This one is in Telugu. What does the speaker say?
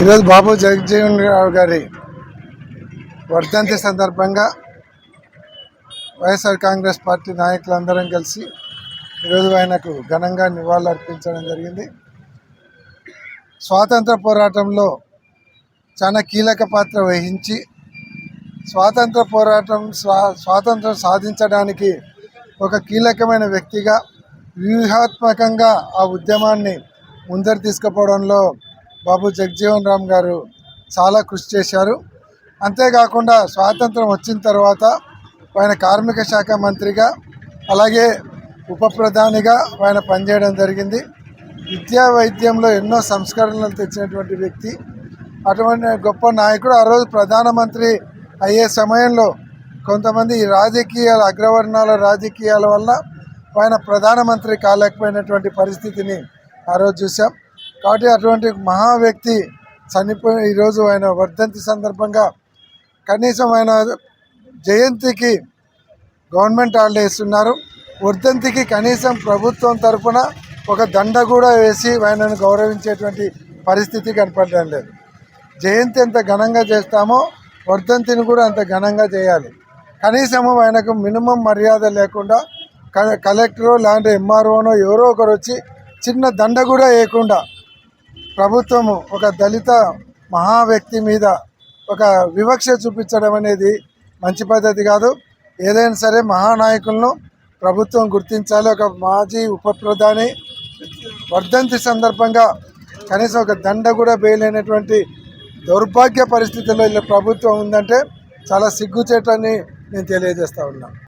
ఈరోజు బాబు జగజ్జీవన్ రావు గారి వర్ధంతి సందర్భంగా వైఎస్ఆర్ కాంగ్రెస్ పార్టీ నాయకులందరం కలిసి ఈరోజు ఆయనకు ఘనంగా నివాళులు అర్పించడం జరిగింది. స్వాతంత్ర పోరాటంలో చాలా కీలక పాత్ర వహించి స్వాతంత్ర పోరాటం స్వా స్వాతంత్రం సాధించడానికి ఒక కీలకమైన వ్యక్తిగా వ్యూహాత్మకంగా ఆ ఉద్యమాన్ని ముందరు తీసుకుపోవడంలో బాబు జగ్జీవన్ రామ్ గారు చాలా కృషి చేశారు. అంతేకాకుండా స్వాతంత్రం వచ్చిన తర్వాత ఆయన కార్మిక శాఖ మంత్రిగా అలాగే ఉప ప్రధానిగా ఆయన పనిచేయడం జరిగింది. విద్యా వైద్యంలో ఎన్నో సంస్కరణలు తెచ్చినటువంటి వ్యక్తి. అటువంటి గొప్ప నాయకుడు. ఆ రోజు ప్రధానమంత్రి అయ్యే సమయంలో కొంతమంది ఈ రాజకీయాల అగ్రవర్ణాల రాజకీయాల వల్ల ఆయన ప్రధానమంత్రి కాలేకపోయినటువంటి పరిస్థితిని ఆ రోజు చూసాం కాబట్టి అటువంటి మహా వ్యక్తి చనిపోయిన ఈరోజు ఆయన వర్ధంతి సందర్భంగా కనీసం ఆయన జయంతికి గవర్నమెంట్ హాలిడే ఇస్తున్నారు. వర్ధంతికి కనీసం ప్రభుత్వం తరఫున ఒక దండ కూడా వేసి ఆయనను గౌరవించేటువంటి పరిస్థితి కనపడడం లేదు. జయంతి ఎంత ఘనంగా చేస్తామో వర్ధంతిని కూడా అంత ఘనంగా చేయాలి. కనీసము ఆయనకు మినిమం మర్యాద లేకుండా కలెక్టరో లేదంటే ఎంఆర్ఓనో ఎవరో ఒకరు వచ్చి చిన్న దండ కూడా వేయకుండా ప్రభుత్వము ఒక దళిత మహా వ్యక్తి మీద ఒక వివక్ష చూపించడం అనేది మంచి పద్ధతి కాదు. ఏదైనా సరే మహానాయకులను ప్రభుత్వం గుర్తించాలి. ఒక మాజీ ఉప ప్రధాని వర్ధంతి సందర్భంగా కనీసం ఒక దండ కూడా వేయలేనటువంటి దౌర్భాగ్య పరిస్థితుల్లో ఇలా ప్రభుత్వం ఉందంటే చాలా సిగ్గుచేటని నేను తెలియజేస్తా ఉన్నాను